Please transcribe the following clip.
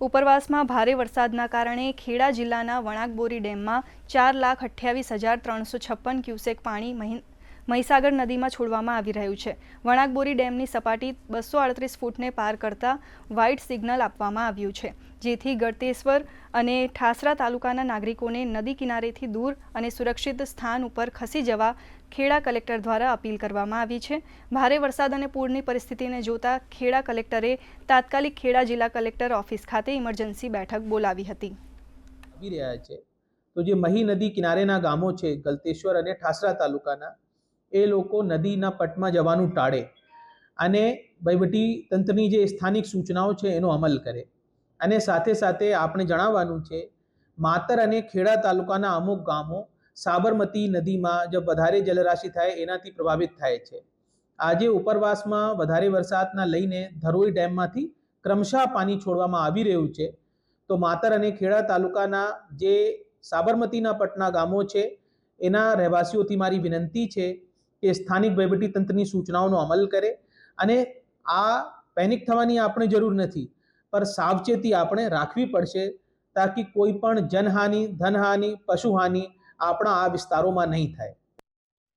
ઉપરવાસમાં ભારે વરસાદના કારણે ખેડા જિલ્લાના વણાકબોરી ડેમમાં ચાર લાખ અઠ્યાવીસ હજાર ત્રણસો છપ્પન ક્યુસેક પાણી મહીસાગર નદીમાં છોડવામાં આવી રહ્યું છે. વણાકબોરી ડેમની સપાટી બસો અડત્રીસ ફૂટને પાર કરતા વ્હાઇટ સિગ્નલ આપવામાં આવ્યું છે. જેથી ગળતેશ્વર અને ઠાસરા તાલુકાના નાગરિકોને નદી કિનારેથી દૂર અને સુરક્ષિત સ્થાન ઉપર ખસી જવા ખેડા કલેક્ટર દ્વારા અપીલ કરવામાં આવી છે. ભારે વરસાદ અને પૂરની પરિસ્થિતિને જોતા ખેડા કલેક્ટરે તાત્કાલિક ખેડા જિલ્લા કલેક્ટર ઓફિસ ખાતે ઇમરજન્સી બેઠક બોલાવી હતી. રહ્યા છે. તો જે મહી નદી કિનારેના ગામો છે ગલતેશ્વર અને ઠાસરા તાલુકાના એ લોકો નદીના પટમાં જવાનું ટાળે અને વહીવટી તંત્રની જે સ્થાનિક સૂચનાઓ છે એનો અમલ કરે. અને સાથે સાથે આપણે જણાવવાનું છે, માતર અને ખેડા તાલુકાના અમુક ગામો સાબરમતી નદીમાં જો વધારે જલરાશિ થાય એનાથી પ્રભાવિત થાય છે. આજે ઉપરવાસમાં વધારે વરસાદના લઈને ધરોઈ ડેમમાંથી ક્રમશઃ પાણી છોડવામાં આવી રહ્યું છે. તો માતર અને ખેડા તાલુકાના જે સાબરમતીના પટના ગામો છે, એના રહેવાસીઓથી મારી વિનંતી છે કે સ્થાનિક વહીવટી તંત્રની સૂચનાઓનો અમલ કરે અને આ પેનિક થવાની આપણે જરૂર નથી, પર સાવચેતી આપણે રાખવી પડશે તાકી કોઈ પણ જનહાનિ, ધનહાનિ, પશુહાનિ આપણા આ વિસ્તારોમાં નહીં થાય.